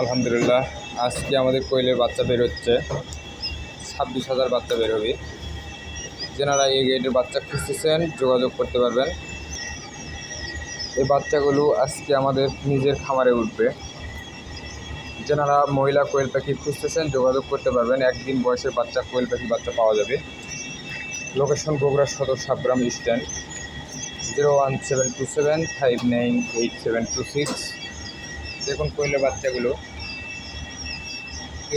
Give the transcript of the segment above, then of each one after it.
আলহামদুলিল্লাহ, আজকে আমাদের কোয়েলের বাচ্চা বের হচ্ছে। ছাব্বিশ হাজার বাচ্চা বের হবে। যেনারা এই গেটের বাচ্চা খুঁজতেছেন, যোগাযোগ করতে পারবেন। এই বাচ্চাগুলো আজকে আমাদের নিজের খামারে উঠবে। যেনারা মহিলা কোয়েল পাখি খুঁজতেছেন, যোগাযোগ করতে পারবেন। একদিন বয়সের বাচ্চা, কোয়েল পাখি বাচ্চা পাওয়া যাবে। লোকেশন বগুড়া সদর Sabgram stand. Zero one seven two seven five nine eight seven two six দেখুন কোয়েলের বাচ্চাগুলো।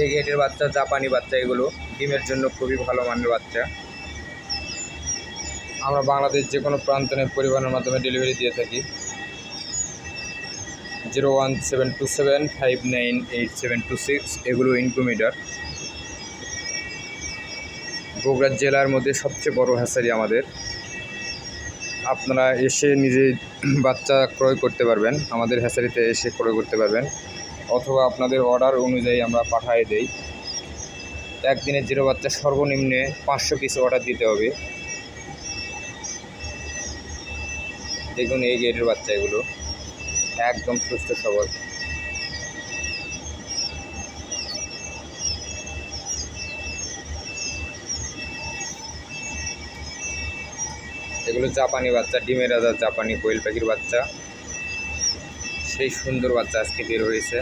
এই গেটের বাচ্চা, জাপানি বাচ্চা এগুলো। ডিমের জন্য খুবই ভালো মানের বাচ্চা। আমরা বাংলাদেশ যে কোনো প্রান্তনে পরিবহনের মাধ্যমে ডেলিভারি দিয়ে থাকি। Zero one seven two seven, five nine eight seven two six, এগুলো ইনকুমিটার বগুড়া জেলার মধ্যে সবচেয়ে বড় হ্যাসারি আমাদের। আপনারা এসে নিজে বাচ্চা ক্রয় করতে পারবেন, আমাদের হ্যাচারিতে এসে ক্রয় করতে পারবেন, অথবা আপনাদের অর্ডার অনুযায়ী আমরা পাঠিয়ে দেই। একদিনে জিরো বাচ্চা, সর্বনিম্নে পাঁচশো পিস অর্ডার দিতে হবে। দেখুন এই গেটের বাচ্চা এগুলো, একদম সুস্থ সবল। এগুলো জাপানি বাচ্চা, ডিমের রাজা, জাপানি কোয়েল পাখির বাচ্চা। সেই সুন্দর বাচ্চা আজকে বের হয়েছে।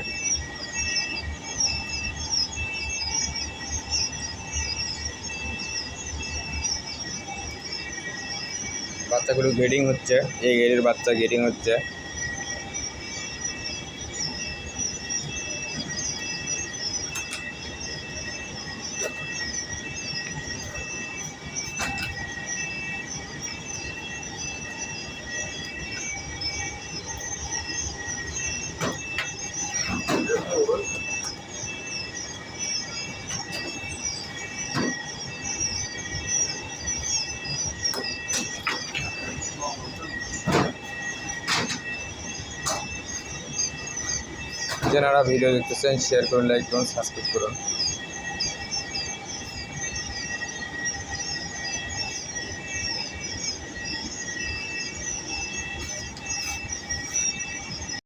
বাচ্চাগুলো গ্রেডিং হচ্ছে, এই গেটের বাচ্চা গ্রেডিং হচ্ছে। যারা ভিডিও দেখতেছেন শেয়ার করুন লাইক করুন সাবস্ক্রাইব করুন।